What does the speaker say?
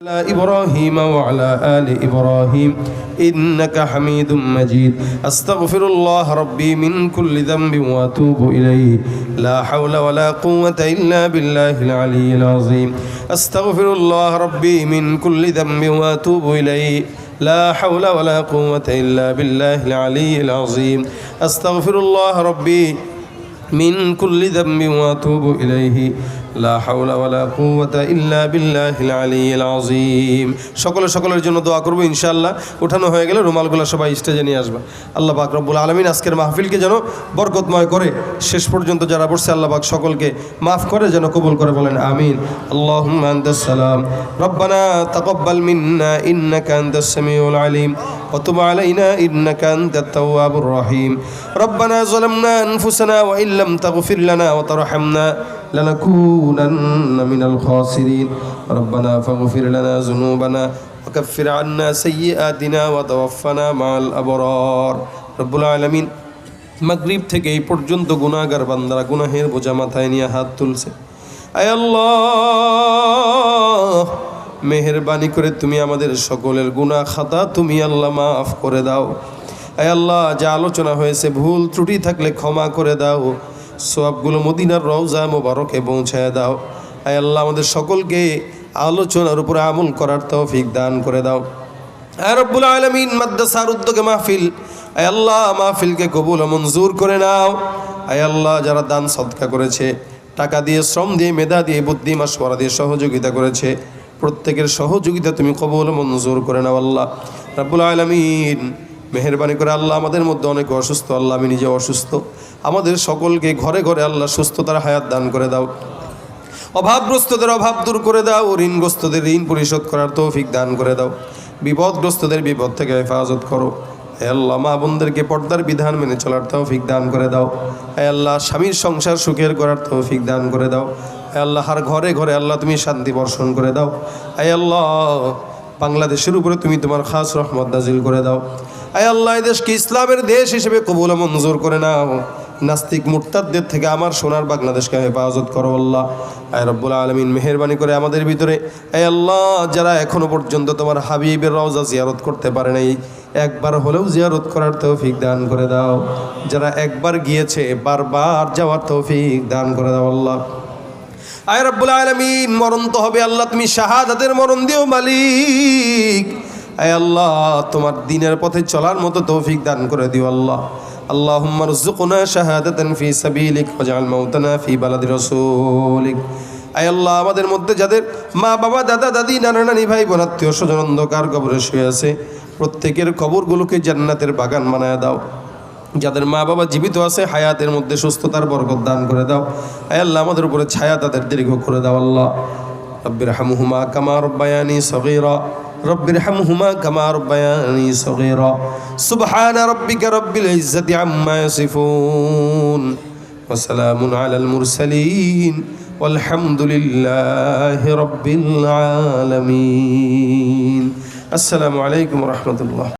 على إبراهيم وعلى آل إبراهيم إنك حميد مجيد. أستغفر الله ربي من كل ذنب وأتوب إليه. لا حول ولا قوة إلا بالله العلي العظيم. أستغفر الله ربي من كل ذنب وأتوب إليه. لا حول ولا قوة إلا بالله العلي العظيم. أستغفر الله ربي من كل ذنب واتوب اليه لا حول ولا قوه الا بالله العلي العظيم সকলে সকলের জন্য দোয়া করব, ইনশাআল্লাহ। উঠানো হয়ে গেলে রুমালগুলো সবাই স্টেজে নিয়ে আসবে। আল্লাহ পাক রব্বুল আলামিন আজকের মাহফিলকে যেন বরকতময় করে শেষ পর্যন্ত যারা বসছে, আল্লাহ পাক সকলকে মাফ করে, যেন কবুল করে বলেন, আমিন। আল্লাহুম্মা আনতাস সালাম। রব্বানা তাকাব্বাল মিন্না ইন্নাকা আনতাস সামিউল আলিম। وتب علينا إنك أنت التواب الرحيم ربنا ظلمنا أنفسنا وإن لم تغفر لنا وترحمنا لنكونن من الخاسرين ربنا فاغفر لنا ذنوبنا وكفر عنا سيئاتنا وتوفنا مع الأبرار رب العالمين মাগরিব থেকে এই পর্যন্ত গুনাহগার বান্দারা গুনাহের বোঝা মাথায় নিয়ে হাত তুলছে আয় আল্লাহ মেহেরবানি করে তুমি আমাদের সকলের গুনাহ খাতা তুমি আল্লাহ মাফ করে দাও। আয় আল্লাহ, যা আলোচনা হয়েছে ভুল ত্রুটি থাকলে ক্ষমা করে দাও। সবগুলো মদিনার রওজা মোবারকে পৌঁছায় দাও। আয় আল্লাহ, আমাদের সকলকে আলোচনার উপরে আমল করার তৌফিক দান করে দাও। আয় রব্বুল আলমিন, মাদ্রাসার উদ্যোগে মাহফিল। আয় আল্লাহ, মাহফিলকে কবুল মঞ্জুর করে নাও। আয় আল্লাহ, যারা দান সদকা করেছে, টাকা দিয়ে, শ্রম দিয়ে, মেধা দিয়ে, বুদ্ধি মাসওয়ারা দিয়ে সহযোগিতা করেছে প্রত্যেকের সহযোগিতা তুমি কবুল মঞ্জুর করে নাও আল্লাহ। রাব্বুল আলমিন, মেহরবানি করে আল্লাহ আমাদের মধ্যে অনেক অসুস্থ, আল্লাহ আমি নিজে অসুস্থ। আমাদের সকলকে ঘরে ঘরে আল্লাহ সুস্থতার হায়াত দান করে দাও। অভাবগ্রস্তদের অভাব দূর করে দাও, ঋণগ্রস্তদের ঋণ পরিশোধ করার তৌফিক দান করে দাও। বিপদগ্রস্তদের বিপদ থেকে হেফাজত করো। হে আল্লাহ, মা বোনদেরকে পর্দার বিধান মেনে চলার তৌফিক দান করে দাও। হে আল্লাহ, স্বামীর সংসার সুখের করার তৌফিক দান করে দাও। হে আল্লাহ হার ঘরে ঘরে আল্লাহ তুমি শান্তি বর্ষণ করে দাও। হে আল্লাহ, বাংলাদেশের উপরে তুমি তোমার খাস রহমত নাজিল করে দাও। আয় আল্লাহ দেশকে ইসলামের দেশ হিসেবে কবুল মঞ্জুর করে নাও। নাস্তিক মুরতাদদের থেকে আমার সোনার বাংলাদেশকে হেফাজত করো আল্লাহ। আয় রব্বুল আলমিন, মেহরবানি করে আমাদের ভিতরে। এই আল্লাহ, যারা এখনও পর্যন্ত তোমার হাবিবের রওজা জিয়ারত করতে পারে নাই, একবার হলেও জিয়ারত করার তৌফিক দান করে দাও। যারা একবার গিয়েছে, বারবার যাওয়ার তৌফিক দান করে দাও আল্লাহ। আয় রব্বুল আলমিন মরণ তো হবে আল্লাহ তুমি শাহাদাতের মরণ দিও মালিক আয় আল্লাহ তোমার দিনের পথে চলার মতো তৌফিক দান করে দিও আল্লাহ اللهم ارزقنا شهادة في سبيلك واجعل موتنا في بلد رسولك আয় আল্লাহ আমাদের মধ্যে যাদের মা বাবা দাদা দাদি নানা নানি ভাই বোন আত্মীয় স্বজন অন্ধকার কবরে শুয়ে আছে প্রত্যেকের কবরগুলোকে জান্নাতের বাগান বানায় দাও যাদের মা বাবা জীবিত আছে, হায়াতের মধ্যে সুস্থতার বরকত দান করে দাও। আল্লাহ, আমাদের উপরে ছায়া তাদের দীর্ঘ করে দাও, আল্লাহ। রব্বির হামহুমা কামার বায়ানি সগীরা। রব্বির হামহুমা কামার বায়ানি সগীরা। সুবহান রব্বিকা রব্বিল ইজ্জাতি আম্মা ইয়াসিফুন। ওয়া সালামুন আলাল মুরসালিন। আলহামদুলিল্লাহি রব্বিল আলামিন। আসসালামু আলাইকুম রাহমাতুল্লাহ।